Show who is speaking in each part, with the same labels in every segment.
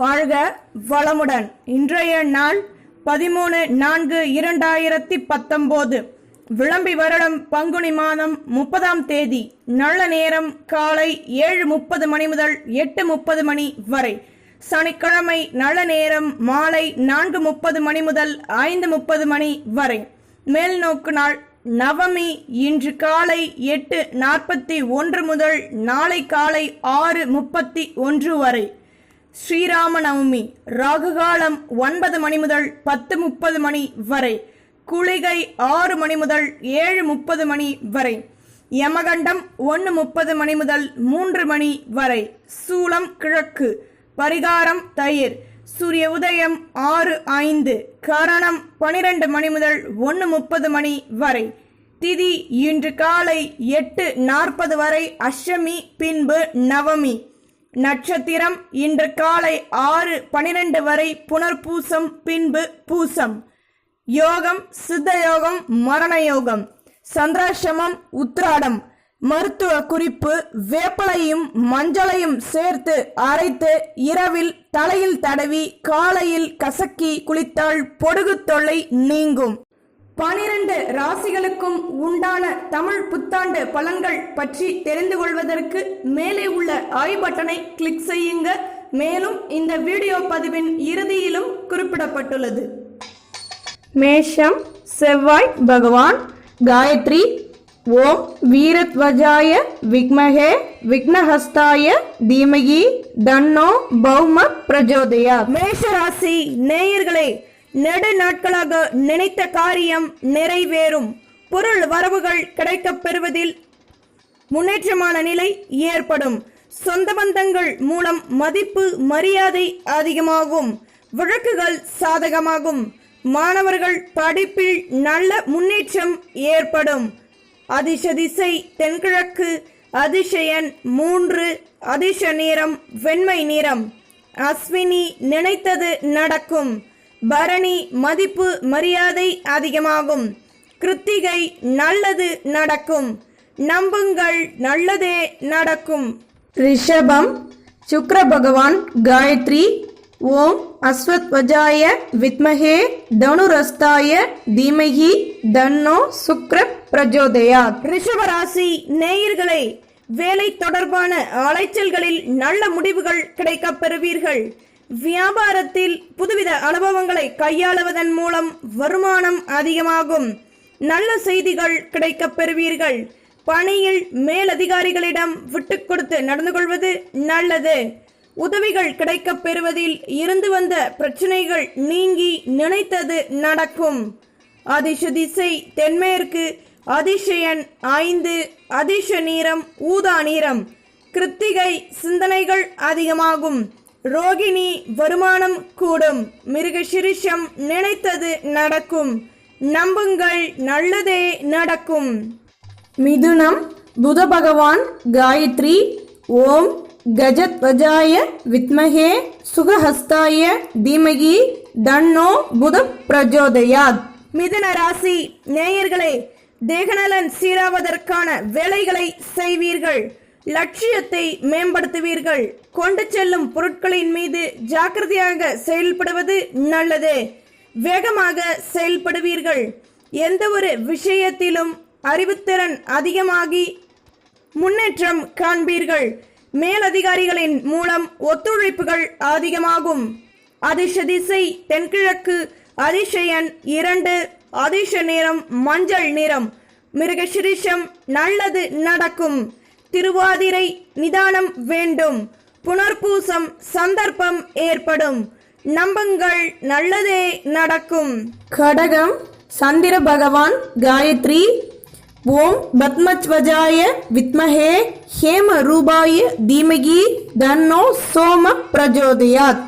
Speaker 1: வாழ்க வளமுடன். இன்றைய நாள் பதிமூணு நான்கு இரண்டாயிரத்தி பத்தொம்போது. விளம்பி வருடம் பங்குனி மாதம் முப்பதாம் தேதி. நல்ல நேரம் காலை ஏழு முப்பது மணி முதல் எட்டு முப்பது மணி வரை. சனிக்கிழமை நல்ல நேரம் மாலை நான்கு முப்பது மணி முதல் ஐந்து முப்பது மணி வரை. மேல் நோக்கு நாள் நவமி. இன்று காலை எட்டு நாற்பத்தி ஒன்று முதல் நாளை காலை ஆறு முப்பத்தி ஒன்று வரை. ஸ்ரீராம நவமி ராகுகாலம் ஒன்பது மணி முதல் பத்து முப்பது மணி வரை குளிகை ஆறு மணி முதல் ஏழு முப்பது மணி வரை யமகண்டம் ஒன்று முப்பது மணி முதல் மூன்று மணி வரை சூளம் கிழக்கு பரிகாரம் தயிர் சூரிய உதயம் ஆறு ஐந்து கரணம் பனிரெண்டு மணி முதல் ஒன்று முப்பது மணி வரை திதி இன்று காலை எட்டு நாற்பது வரை அஷ்டமி பின்பு நவமி. நட்சத்திரம் இன்று காலை ஆறு பனிரெண்டு வரை புனர்பூசம் பின்பு பூசம். யோகம் சித்த யோகம் மரண யோகம் சந்திராசிரமம் உத்ராடம் மருத்துவ குறிப்பு வேப்பலையும் மஞ்சளையும் சேர்த்து அரைத்து இரவில் தலையில் தடவி காலையில் கசக்கி குளித்தால் பொடுகு தொல்லை நீங்கும். பனிரெண்டு ராசிகளுக்கும் உண்டான தமிழ் புத்தாண்டு பலன்கள் பற்றி தெரிந்து கொள்வதற்கு மேலே உள்ள ஐ பட்டனை கிளிக் செய்யுங்க. மேலும் இந்த வீடியோ பதிவின் இறுதியிலும் குறிப்பிடப்பட்டுள்ளது. மேஷம் செவ்வாய் பகவான் காயத்ரி ஓம் வீரத்வஜாய விக்மகே விக்னஹஸ்தாய தீமகி தன்னோ பௌம பிரஜோதயா. மேஷ ராசி நேயர்களே நெடு நாட்களாக நினைத்த காரியம் நிறைவேறும். பொருள் வரவுகள் கிடைக்கப் பெறுவதில் முன்னேற்றமான நிலை ஏற்படும். சொந்த பந்தங்கள் மூலம் மதிப்பு மரியாதை அதிகமாகும். வழக்குகள் சாதகமாகும். மாணவர்கள் படிப்பில் நல்ல முன்னேற்றம் ஏற்படும். அதிர்ஷ திசை தென்கிழக்கு அதிசயன் மூன்று அதிர்ஷ நிறம் வெண்மை நிறம் அஸ்வினி நினைத்தது நடக்கும். பரணி மதிப்பு மரியாதை அதிகமாகும். கிருத்திகை நல்லது நடக்கும். நம்புங்கள் நல்லதே நடக்கும். ரிஷபம் சுக்ர பகவான் காயத்ரி ஓம் அஸ்வத்வஜாய வித்மகே தனுரஸ்தாய தீமகி தன்னோ சுக்ர பிரஜோதயா ரிஷபராசி நேயர்களே வேலை தொடர்பான அலைச்சல்களில் நல்ல முடிவுகள் கிடைக்கப் பெறுவீர்கள். வியாபாரத்தில் அனுபவங்களை கையாளுவதன் மூலம் வருமானம் அதிகமாகும். நல்ல செய்திகள் கிடைக்கப் பெறுவீர்கள். பணியில் மேலதிகாரிகளிடம் விட்டு கொடுத்து நடந்து கொள்வது நல்லது. உதவிகள் கிடைக்கப் பெறுவதில் இருந்து வந்த பிரச்சனைகள் நீங்கி நினைத்தது நடக்கும். அதிர்ஷ திசை தென்மேற்கு அதிசயன் ஐந்து அதிர்ஷ நீரம் ஊதா நீரம். கிருத்திகை சிந்தனைகள் அதிகமாகும். ரோகிணி வருமானம் கூடும். மிருக சிரிஷம் நினைத்தது நடக்கும். நம்புங்கள் நல்லதே நடக்கும். மிதுனம் புத பகவான் காயத்ரி ஓம் கஜத்வஜாய வித்மகே சுகஹஸ்தாய தீமகி தன்னோ புத பிரஜோதயாத் மிதுன ராசி நேயர்களே தேகநலன் சீராவதற்கான வேலைகளை செய்வீர்கள். லட்சியத்தை மேம்படுத்துவீர்கள். கொண்டு செல்லும் பொருட்களின் மீது ஜாக்கிரதையாக செயல்படுவது நல்லது. வேகமாக செயல்படுவீர்கள். எந்த ஒரு விஷயத்திலும் அறிவுத்திறன் அதிகமாகி முன்னேற்றம் காண்பீர்கள். மேலதிகாரிகளின் மூலம் ஒத்துழைப்புகள் அதிகமாகும். அதிர்ஷ திசை தென்கிழக்கு அதிசயன் இரண்டு அதிர்ஷ நிறம் மஞ்சள் நிறம். மிருகசிரிஷம் நல்லது நடக்கும். திருவாதிரை நிதானம் வேண்டும். புனர்பூசம் சந்தர்ப்பம் ஏற்படும். நம்புங்கள் நல்லதே நடக்கும். கடகம் சந்திர பகவான் காயத்ரி. ஓம் பத்மத்வஜாய வித்மஹே ஹேம ரூபாய தீமகி தன்னோ சோம பிரஜோதயாத்.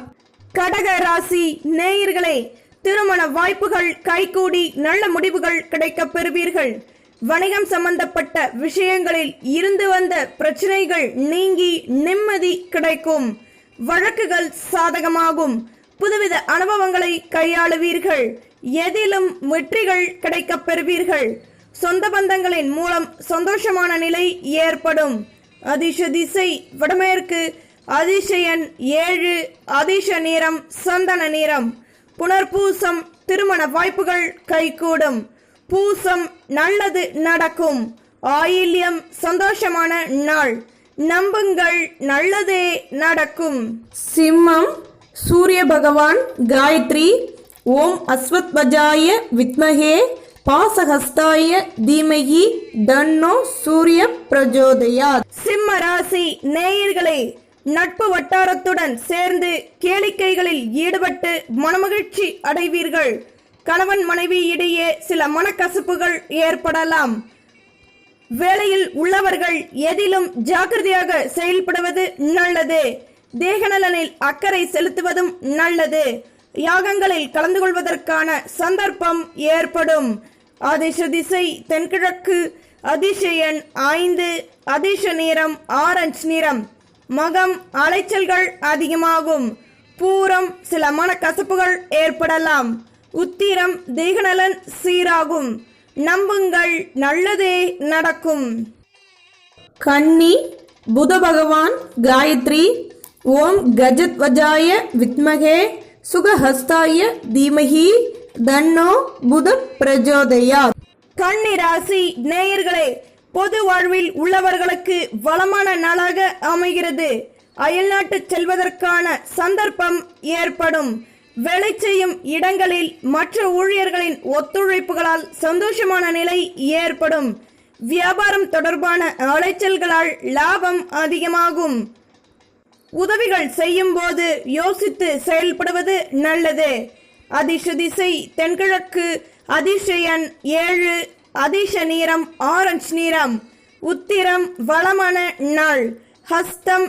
Speaker 1: கடக ராசி நேயர்களே திருமண வாய்ப்புகள் கைகூடி நல்ல முடிவுகள் கிடைக்கப் பெறுவீர்கள். வணிகம் சம்பந்தப்பட்ட விஷயங்களில் இருந்து வந்த பிரச்சனைகள் நீங்கி நிம்மதி கிடைக்கும். வழக்குகள் சாதகமாகும். புதுவித அனுபவங்களை கையாளுவீர்கள். எதிலும் வெற்றிகள் கிடைக்கப் பெறுவீர்கள். சொந்த பந்தங்களின் மூலம் சந்தோஷமான நிலை ஏற்படும். அதிர்ஷ திசை வடமேற்கு அதிசயன் ஏழு அதிர்ஷ நிறம் சந்தன நிறம் புனர்பூசம் திருமண வாய்ப்புகள் கைகூடும். பூசம் நல்லது நடக்கும். ஆயில்யம் சந்தோஷமான நாள். நம்புங்கள் நல்லதே நடக்கும். சிம்மம் சூரிய பகவான் காயத்ரி ஓம் அஸ்வத்வஜாய வித்மகே பாசஹஸ்தாய தீமகி தன்னோ சூரிய பிரஜோதயாத். சிம்ம ராசி நேயர்களே நட்பு வட்டாரத்துடன் சேர்ந்து கேளிக்கைகளில் ஈடுபட்டு மனமகிழ்ச்சி அடைவீர்கள். கணவன் மனைவி இடையே சில மனக்கசப்புகள் ஏற்படலாம். வேலையில் உள்ளவர்கள் எதிலும் ஜாக்கிரதையாக செயல்படுவது நல்லது. தேகநலனில் அக்கறை செலுத்துவதும் நல்லது. யாகங்களில் கலந்து கொள்வதற்கான சந்தர்ப்பம் ஏற்படும். அதிர்ஷ திசை தென்கிழக்கு அதிசயன் ஐந்து அதிர்ஷ நிறம் ஆரஞ்சு நிறம். மகம் அலைச்சல்கள் அதிகமாகும். பூரம் சில மனக்கசப்புகள் ஏற்படலாம். உத்திரம் தேகநலன் சீராகும். நம்புங்கள் நல்லதே நடக்கும். கன்னி புத பகவான் காயத்ரி ஓம் கஜத்வஜாய வித்மகே சுகஹஸ்தாய தீமகி தன்னோ புத பிரஜோதயா கன்னி ராசி நேயர்களே பொது வாழ்வில் உள்ளவர்களுக்கு வளமான நாளாக அமைகிறது. அயல்நாட்டு செல்வதற்கான சந்தர்ப்பம் ஏற்படும். வேலை செய்யும் இடங்களில் மற்ற ஊழியர்களின் ஒத்துழைப்புகளால் சந்தோஷமான நிலை ஏற்படும். வியாபாரம் தொடர்பான அலைச்சல்களால் லாபம் அதிகமாகும். உதவிகள் செய்யும் போது யோசித்து செயல்படுவது நல்லது. அதிர்ஷ திசை தென்கிழக்கு அதிசயன் ஏழு அதிர்ஷ நீரம் ஆரஞ்சு நீரம் உத்திரம் வளமான நாள் ஹஸ்தம்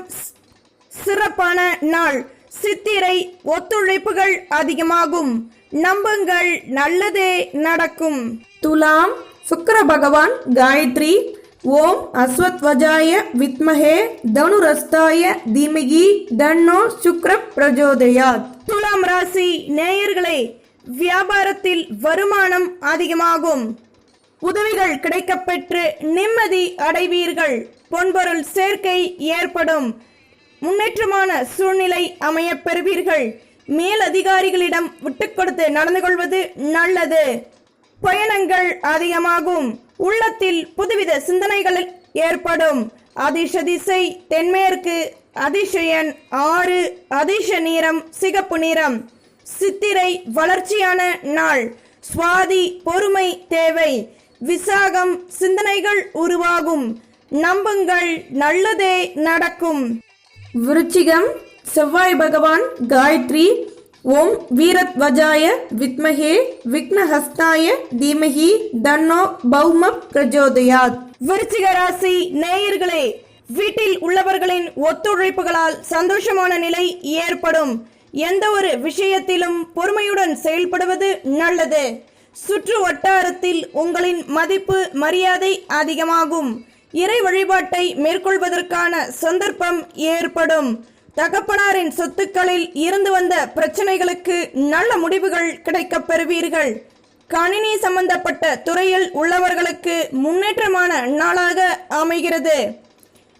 Speaker 1: சிறப்பான நாள் சித்திரை ஒத்துழைப்புகள் அதிகமாகும். நம்புங்கள் நல்லதே நடக்கும். துலாம் சுக்கிர பகவான் காயத்ரி ஓம் அஸ்வத்வஜாய வித்மஹே தனுரஸ்தாய தீமகி தன்னோ சுக்ர பிரஜோதயாத். துலாம் ராசி நேயர்களே வியாபாரத்தில் வருமானம் அதிகமாகும். உதவிகள் கிடைக்கப்பெற்று நிம்மதி அடைவீர்கள். பொன்பொருள் சேர்க்கை ஏற்படும். முன்னேற்றமான சூழ்நிலை அமைய பெறுவீர்கள். மேலதிகாரிகளிடம் விட்டுக் கொடுத்து நடந்து கொள்வது நல்லது. பயணங்கள் அதிகமாகும். உள்ளத்தில் புதுவித சிந்தனைகள் ஏற்படும். அதிர்ஷ திசை தென்மேற்கு அதிசயன் ஆறு அதிர்ஷ நிறம் சிகப்பு நிறம். சித்திரை வளர்ச்சியான நாள். சுவாதி பொறுமை தேவை. விசாகம் சிந்தனைகள் உருவாகும். நம்புங்கள் நல்லதே நடக்கும். விருச்சிகம் செவ்வாய் பகவான் காயத்ரி ஓம் வீரத்வஜாய வித்மகே விக்னஹஸ்தாய தீமகி தன்னோ பௌம பிரஜோதயாத். விருச்சிக ராசி நேயர்களே வீட்டில் உள்ளவர்களின் ஒத்துழைப்புகளால் சந்தோஷமான நிலை ஏற்படும். எந்த ஒரு விஷயத்திலும் பொறுமையுடன் செயல்படுவது நல்லது. சுற்று வட்டாரத்தில் உங்களின் மதிப்பு மரியாதை அதிகமாகும். இறை வழிபாட்டை மேற்கொள்வதற்கான சந்தர்ப்பம் ஏற்படும். தகப்பனாரின் சொத்துக்களில் இருந்து வந்த பிரச்சனைகளுக்கு நல்ல முடிவுகள் கிடைக்கப் பெறுவீர்கள். கணினி சம்பந்தப்பட்ட துறையில் உள்ளவர்களுக்கு முன்னேற்றமான நாளாக அமைகிறது.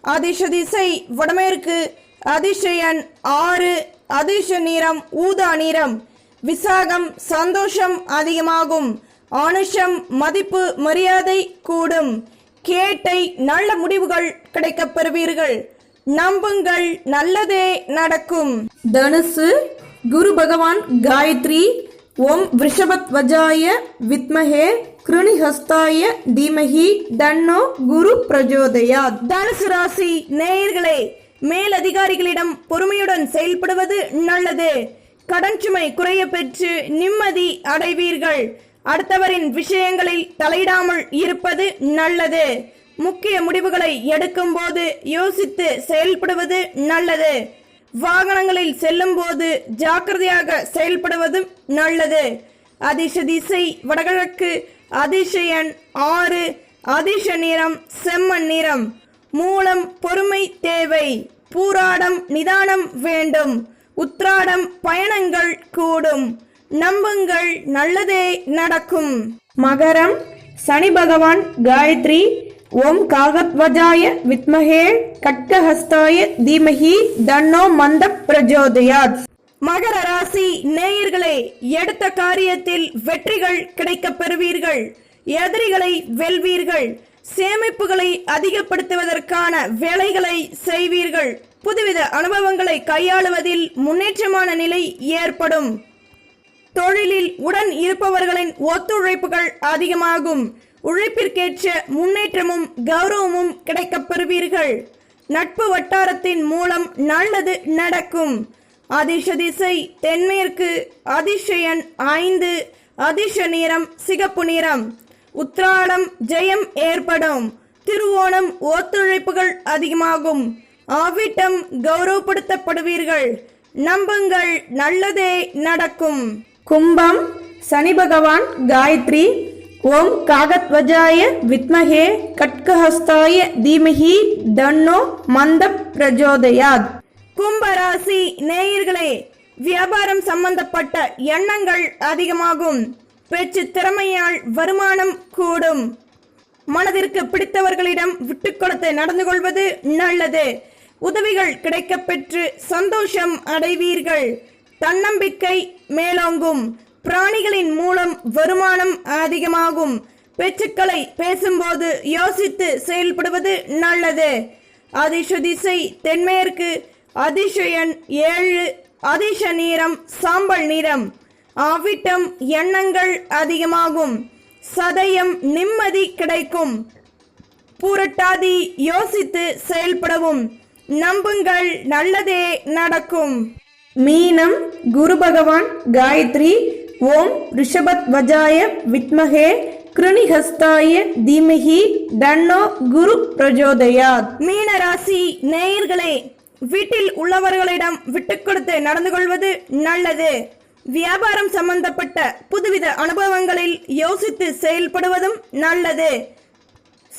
Speaker 1: அதிர்ஷ திசை வடமேற்கு அதிசயன் ஆறு அதிர்ஷ நிறம் ஊதா நீரம் விசாகம் சந்தோஷம் அதிகமாகும். ஆனுஷம் மதிப்பு மரியாதை கூடும். கேட்டை நல்ல முடிவுகள் கிடைக்கப் பெறுவீர்கள் நம்புங்கள் நல்லதே நடக்கும். தனுசு குரு பகவான் காயத்ரி ஓம் விஷபத்வஜாய வித்மஹே கிருணிஹஸ்தாய தீமஹி தன்னோ குரு பிரஜோதயா தனுசு ராசி நேயர்களே மேலதிகாரிகளிடம் பொறுமையுடன் செயல்படுவது நல்லது. கடன் சுமை குறைய பெற்று நிம்மதி அடைவீர்கள். அடுத்தவரின் விஷயங்களில் தலையிடாமல் இருப்பது நல்லது. முக்கிய முடிவுகளை எடுக்கும் போது யோசித்து செயல்படுவது நல்லது. வாகனங்களில் செல்லும் போது ஜாக்கிரதையாக செயல்படுவதும் நல்லது. அதிர்ஷ திசை வடகிழக்கு அதிசயன் ஆறு அதிர்ஷ நிறம் செம்மண் நிறம். மூலம் பொறுமை தேவை. பூராடம் நிதானம் வேண்டும். உத்ராடம் பயணங்கள் கூடும். நம்புங்கள் நல்லதே நடக்கும். மகரம் சனி பகவான் காயத்ரி ஓம் காகத்வஜாய வித்மகே கட்கஹஸ்தாய தீமஹி தன்னோ மந்த பிரஜோதயாத். மகர ராசி நேயர்களே எடுத்த காரியத்தில் வெற்றிகள் கிடைக்கப் பெறுவீர்கள். எதிரிகளை வெல்வீர்கள். சேமிப்புகளை அதிகப்படுத்துவதற்கான வேலைகளை செய்வீர்கள். புதுவித அனுபவங்களை கையாளுவதில் முன்னேற்றமான நிலை ஏற்படும். தொழிலில் உடன் இருப்பவர்களின் ஒத்துழைப்புகள் அதிகமாகும். உழைப்பிற்கேற்ற முன்னேற்றமும் கௌரவமும் கிடைக்கப் பெறுவீர்கள் நட்பு வட்டாரத்தின் மூலம் நல்லது நடக்கும். அதிர்ஷ திசை தென்மேற்கு அதிர்ஷயன் ஐந்து அதிர்ஷ நிறம் சிகப்பு நிறம். உத்ராடம் ஜெயம் ஏற்படும். திருவோணம் ஒத்துழைப்புகள் அதிகமாகும். ஆவிட்டம் கௌரவப்படுத்தப்படுவீர்கள். நம்புங்கள் நல்லதே நடக்கும். கும்பம் சனி பகவான் காயத்ரி ஓம் காகத்வஜாய வித்மஹே கட்கஹஸ்தாய தீமஹி தன்னோ மந்த பிரஜோதயாத். கும்பராசி நேயர்களே வியாபாரம் சம்பந்தப்பட்ட எண்ணங்கள் அதிகமாகும். பேச்சு திறமையால் வருமானம் கூடும். மனதிற்கு பிடித்தவர்களிடம் விட்டுக்கொடுத்து நடந்து கொள்வது நல்லது. உதவிகள் கிடைக்கப்பெற்று சந்தோஷம் அடைவீர்கள். தன்னம்பிக்கை மேலோங்கும். பிராணிகளின் மூலம் வருமானம் அதிகமாகும். பேச்சுக்களை பேசும்போது யோசித்து செயல்படுவது நல்லது. அதிர்ஷ திசை தென்மேற்கு. அதிசயன் ஏழு. அதிர்ஷ நீரம் சாம்பல் நிறம். ஆவிட்டம் எண்ணங்கள் அதிகமாகும். சதயம் நிம்மதி கிடைக்கும். பூரட்டாதி யோசித்து செயல்படவும். நம்புங்கள் நல்லதே நடக்கும். மீனம் குரு பகவான் காயத்ரி ஓம் ரிஷபத் வஜாய வித்மகே கிருணிஹஸ்தாய தீமகி தன்னோ குரு பிரஜோதயாத். மீன ராசி நேயர்களே வீட்டில் உள்ளவர்களிடம் விட்டு கொடுத்து நடந்து கொள்வது நல்லது. வியாபாரம் சம்பந்தப்பட்ட புதுவித அனுபவங்களில் யோசித்து செயல்படுவதும் நல்லது.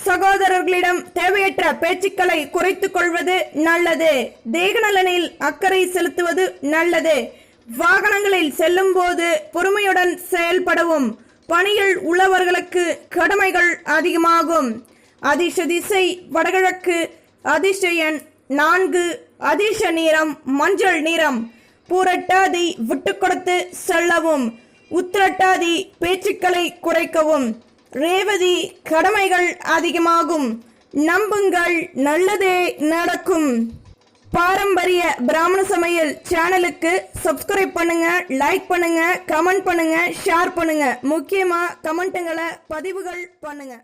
Speaker 1: சகோதரர்களிடம் தேவையற்ற பேச்சுக்களை குறைத்துக் கொள்வது நல்லது. தேகநலனில் அக்கறை செலுத்துவது நல்லது. வாகனங்களில் செல்லும் போது பொறுமையுடன் செயல்படவும். பணியில் உள்ளவர்களுக்கு கடமைகள் அதிகமாகும். அதிர்ஷ திசை வடகிழக்கு அதிர்ஷயன் நான்கு அதிர்ஷ நிறம் மஞ்சள் நிறம். பூரட்டாதி விட்டு கொடுத்து செல்லவும். உத்திரட்டாதி பேச்சுக்களை குறைக்கவும். ரேவதி கடமைகள் அதிகமாகும். நம்புங்கள் நல்லதே நடக்கும். பாரம்பரிய பிராமண சமையல் சேனலுக்கு சப்ஸ்கிரைப் பண்ணுங்க லைக் பண்ணுங்க கமெண்ட் பண்ணுங்க ஷேர் பண்ணுங்க. முக்கியமா கமெண்ட்டுங்களை பதிவுகள் பண்ணுங்க.